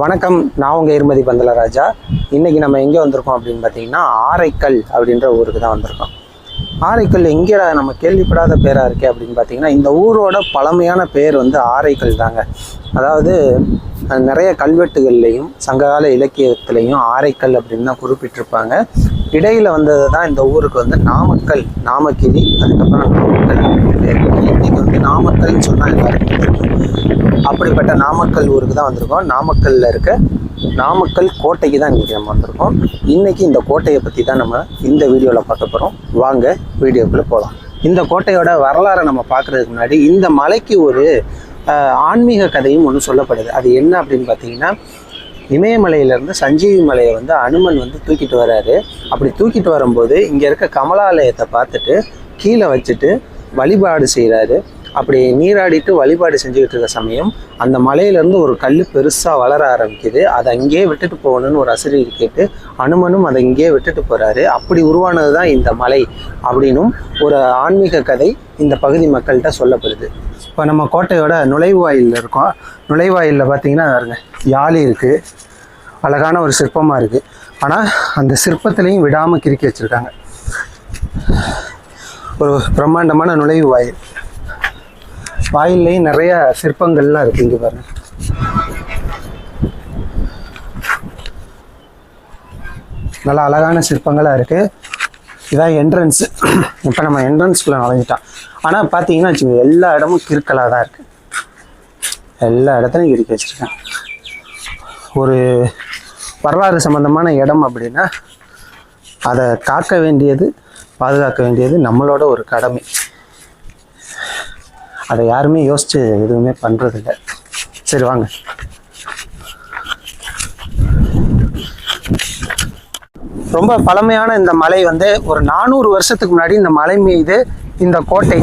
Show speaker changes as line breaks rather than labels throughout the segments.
வணக்கம் நான் உங்கள் இருமதி பந்தலராஜா. இன்றைக்கி நம்ம எங்கே வந்திருக்கோம் அப்படின்னு பார்த்தீங்கன்னா ஆரைக்கல் அப்படின்ற ஊருக்கு தான் வந்திருக்கோம். ஆரைக்கல் எங்கேடா நம்ம கேள்விப்படாத பேராக இருக்கே அப்படின்னு பார்த்தீங்கன்னா இந்த ஊரோட பழமையான பேர் வந்து ஆரைக்கல் தாங்க. அதாவது நிறைய கல்வெட்டுகள்லையும் சங்ககால இலக்கியத்துலேயும் ஆரைக்கல் அப்படின்னு தான் குறிப்பிட்டிருப்பாங்க. இடையில் வந்தது தான் இந்த ஊருக்கு வந்து நாமக்கல் நாமக்கிரி அதுக்கப்புறம் நாமக்கல் அப்படின்னு பேர். இன்றைக்கி நாமக்கல்னு சொன்னால் எல்லாருக்கும் தெரியும் அப்படிப்பட்ட நாமக்கல் ஊருக்கு தான் வந்திருக்கோம். நாமக்கல்ல இருக்க நாமக்கல் கோட்டைக்கு தான் இன்றைக்கி நம்ம வந்திருக்கோம். இன்றைக்கி இந்த கோட்டையை பற்றி தான் நம்ம இந்த வீடியோவில் பார்க்க போகிறோம் வாங்க வீடியோக்குள்ளே போகலாம் இந்த கோட்டையோட வரலாறை நம்ம பார்க்குறதுக்கு முன்னாடி இந்த மலைக்கு ஒரு ஆன்மீக கதையும் ஒன்று சொல்லப்படுது. அது என்ன அப்படின்னு பார்த்தீங்கன்னா இமயமலையிலேருந்து சஞ்சீவி மலையை வந்து அனுமன் வந்து தூக்கிட்டு வர்றாரு அப்படி தூக்கிட்டு வரும்போது இங்கே இருக்க கமலாலயத்தை பார்த்துட்டு கீழே வச்சுட்டு வழிபாடு செய்கிறாரு அப்படி நீராடிட்டு வழிபாடு செஞ்சுக்கிட்டு இருக்க சமயம் அந்த மலையிலேருந்து ஒரு கல் பெருசாக வளர ஆரம்பிக்குது. அதை அங்கேயே விட்டுட்டு போகணும்னு ஒரு அசிரியர் கேட்டு அனுமனும் அதை இங்கேயே விட்டுட்டு போகிறாரு அப்படி உருவானது தான் இந்த மலை அப்படின்னும் ஒரு ஆன்மீக கதை இந்த பகுதி மக்கள்கிட்ட சொல்லப்படுது. இப்போ நம்ம கோட்டையோட நுழைவாயில் இருக்கோம். நுழைவாயிலில் பார்த்தீங்கன்னா பாருங்க யாழி இருக்குது அழகான ஒரு சிற்பமாக இருக்குது ஆனால் அந்த சிற்பத்திலையும் விடாமல் கிறுக்கி வச்சுருக்காங்க. ஒரு பிரம்மாண்டமான நுழைவு வாயில் வாயிலையும் நிறைய சிற்பங்கள்லாம் இருக்குது இங்கே பாருங்க. நல்லா அழகான சிற்பங்களாக இருக்குது இதான் என்ட்ரன்ஸ் இப்போ நம்ம என்ட்ரன்ஸ்குள்ளே நுழைஞ்சிட்டோம். ஆனால் பார்த்தீங்கன்னா வச்சுக்கோங்க எல்லா இடமும் கிறுக்கலாக தான் இருக்குது எல்லா இடத்துலையும் இறுக்கி வச்சுருக்கேன் ஒரு வரலாறு சம்மந்தமான இடம் அப்படின்னா அதை காக்க வேண்டியது பாதுகாக்க வேண்டியது நம்மளோட ஒரு கடமை. அதை யாருமே யோசித்து எதுவுமே பண்ணுறதில்ல சரி வாங்க. ரொம்ப பழமையான இந்த மலை வந்து ஒரு நானூறு வருஷத்துக்கு முன்னாடி இந்த மலை மீது இந்த கோட்டை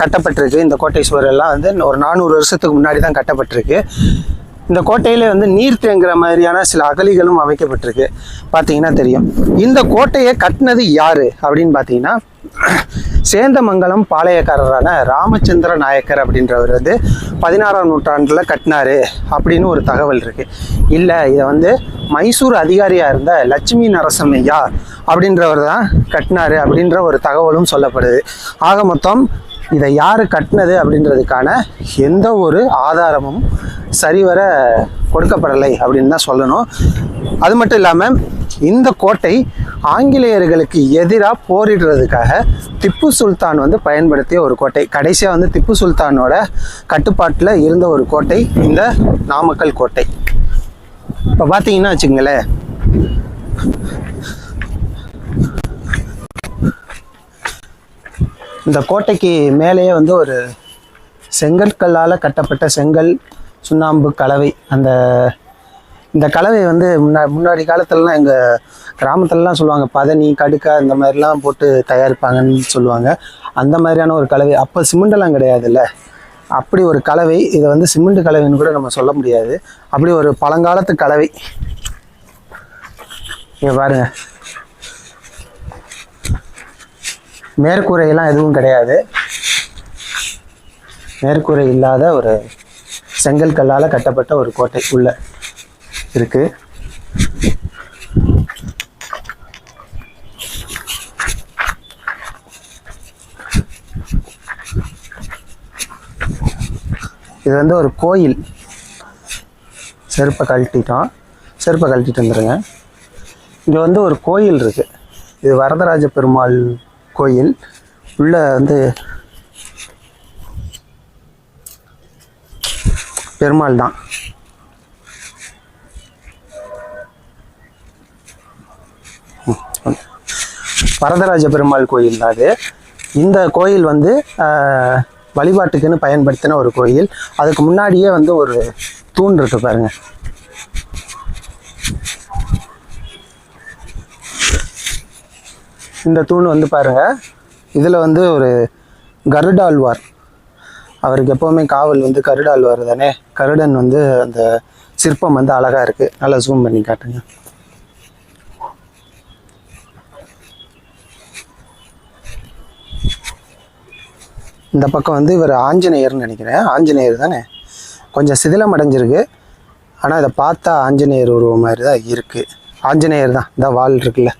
கட்டப்பட்டிருக்கு. இந்த கோட்டை சுவர் எல்லாம் வந்து ஒரு நானூறு வருஷத்துக்கு முன்னாடி தான் கட்டப்பட்டிருக்கு. இந்த கோட்டையில வந்து நீர் தேங்குற மாதிரியான சில அகழிகளும் அமைக்கப்பட்டிருக்கு. பார்த்தீங்கன்னா தெரியும். இந்த கோட்டையை கட்டினது யாரு அப்படின்னு பார்த்தீங்கன்னா சேந்தமங்கலம் பாளையக்காரரான ராமச்சந்திர நாயக்கர் அப்படின்றவர் வந்து பதினாறாம் நூற்றாண்டில் கட்டினாரு அப்படின்னு ஒரு தகவல் இருக்குது இல்லை இதை வந்து மைசூர் அதிகாரியாக இருந்த லட்சுமி நரசம்மையா அப்படின்றவர் தான் கட்டினாரு அப்படின்ற ஒரு தகவலும் சொல்லப்படுது. ஆக மொத்தம் இதை யார் கட்டினது அப்படின்றதுக்கான எந்த ஒரு ஆதாரமும் சரிவர கொடுக்கப்படலை அப்படின்னு தான் சொல்லணும். அது மட்டும் இல்லாமல் இந்த கோட்டை ஆங்கிலேயர்களுக்கு எதிராக போரிடுறதுக்காக திப்பு சுல்தான் வந்து பயன்படுத்திய ஒரு கோட்டை. கடைசியாக வந்து திப்பு சுல்தானோட கட்டுப்பாட்டில் இருந்த ஒரு கோட்டை இந்த நாமக்கல் கோட்டை. இப்போ பார்த்தீங்கன்னா வச்சுங்களேன் இந்த கோட்டைக்கு மேலேயே வந்து ஒரு செங்கற்கல்லால் கட்டப்பட்ட செங்கல் சுண்ணாம்பு கலவை. அந்த இந்த கலவை வந்து முன்னா முன்னாடி காலத்துலலாம் எங்கள் கிராமத்துலலாம் சொல்லுவாங்க பதனி கடுக்கா இந்த மாதிரிலாம் போட்டு தயாரிப்பாங்கன்னு சொல்லுவாங்க. அந்த மாதிரியான ஒரு கலவை. அப்போ சிமெண்டெல்லாம் கிடையாதுல்ல. அப்படி ஒரு கலவை இதை வந்து சிமெண்ட் கலவைன்னு கூட நம்ம சொல்ல முடியாது. அப்படி ஒரு பழங்காலத்து கலவை. இங்கே பாருங்கள் மேற்கூரையெல்லாம் எதுவும் கிடையாது. மேற்கூரை இல்லாத ஒரு செங்கல் கல்லால் கட்டப்பட்ட ஒரு கோட்டை உள்ள இருக்கு. இது வந்து ஒரு கோயில். செருப்பை கழட்டிட்டோம். செருப்பை கழட்டிட்டு வந்துடுங்க இங்கே வந்து ஒரு கோயில் இருக்குது இது வரதராஜ பெருமாள் கோயில். உள்ள வந்து பெருமாள் தான். வரதராஜ பெருமாள் கோயில் தான் அது. இந்த கோயில் வந்து ஆஹ், வழிபாட்டுக்குன்னு பயன்படுத்தின ஒரு கோயில். அதுக்கு முன்னாடியே வந்து ஒரு தூண் இருக்கு பாருங்க. இந்த தூண் வந்து பாருங்கள் இதில் வந்து ஒரு கருடாழ்வார் அவருக்கு எப்போவுமே காவல் வந்து கருடாழ்வார் தானே. கருடன் வந்து அந்த சிற்பம் வந்து அழகாக இருக்குது நல்லா ஜூம் பண்ணி காட்டுங்க. இந்த பக்கம் வந்து இவர் ஆஞ்சநேயர்னு நினைக்கிறேன். ஆஞ்சநேயர் தானே? கொஞ்சம் சிதிலம் அடைஞ்சிருக்கு. ஆனால் இதை பார்த்தா ஆஞ்சநேயர் உருவம் மாதிரி தான் இருக்குது ஆஞ்சநேயர் தான். இந்த வால் இருக்குல்ல.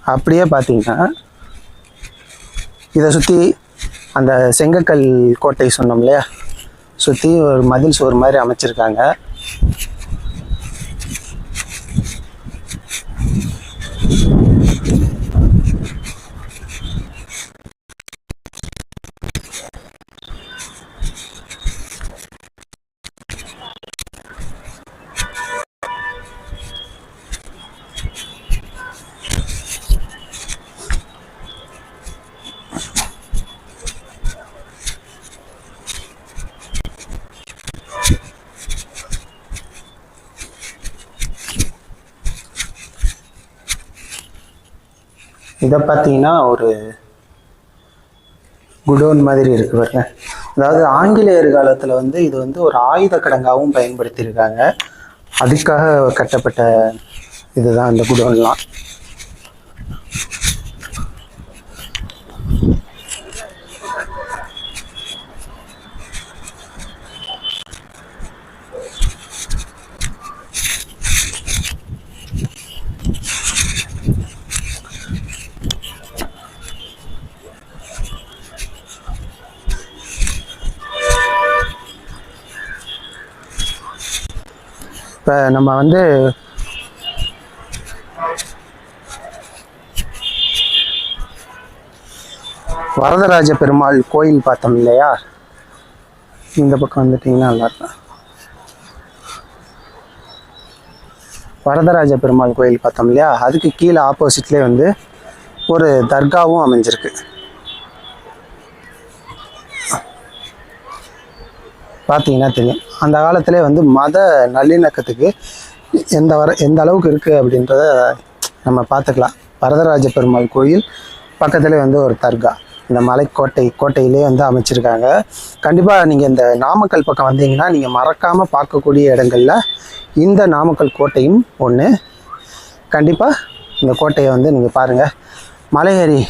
அப்படியே பார்த்தீங்கன்னா இதை சுற்றி அந்த செங்கக்கல் கோட்டை சொன்னோம் இல்லையா? சுற்றி ஒரு மதில் சுவர் மாதிரி அமைச்சிருக்காங்க. இதை பார்த்தீங்கன்னா ஒரு குடோன் மாதிரி இருக்கு பாருங்க. அதாவது ஆங்கிலேயர் காலத்தில் வந்து இது வந்து ஒரு ஆயுத கிடங்காகவும் பயன்படுத்தியிருக்காங்க. அதுக்காக கட்டப்பட்ட இதுதான் அந்த குடோன்லாம். இப்போ நம்ம வந்து வரதராஜ பெருமாள் கோயில் பார்த்தோம் இல்லையா? இந்த பக்கம் வந்துட்டிங்கன்னா நல்லா வரதராஜ பெருமாள் கோயில் பார்த்தோம் இல்லையா? அதுக்கு கீழே ஆப்போசிட்லேயே வந்து ஒரு தர்காவும் அமைஞ்சிருக்கு. பார்த்தீங்கன்னா தெரியும். அந்த காலத்திலே வந்து மத நல்லிணக்கத்துக்கு எந்த வர எந்த அளவுக்கு இருக்குது அப்படின்றத நம்ம பார்த்துக்கலாம். வரதராஜ பெருமாள் கோயில் பக்கத்துலேயே வந்து ஒரு தர்கா. இந்த மலைக்கோட்டை கோட்டையிலே வந்து அமைச்சிருக்காங்க. கண்டிப்பாக நீங்கள் இந்த நாமக்கல் பக்கம் வந்தீங்கன்னா நீங்கள் மறக்காமல் பார்க்கக்கூடிய இடங்களில் இந்த நாமக்கல் கோட்டையும் ஒன்று கண்டிப்பாக இந்த கோட்டையை வந்து நீங்கள் பாருங்கள் மலையேறி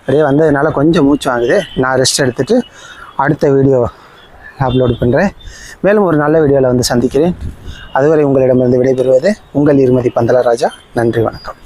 அப்படியே வந்ததுனால கொஞ்சம் மூச்சு வாங்குது. நான் ரெஸ்ட் எடுத்துகிட்டு அடுத்த வீடியோ அப்லோடு பண்ணுறேன் மேலும் ஒரு நல்ல வீடியோவில் வந்து சந்திக்கிறேன். அதுவரை உங்களிடமிருந்து விடைபெறுவது உங்கள் இருமதி பந்தலராஜா நன்றி வணக்கம்.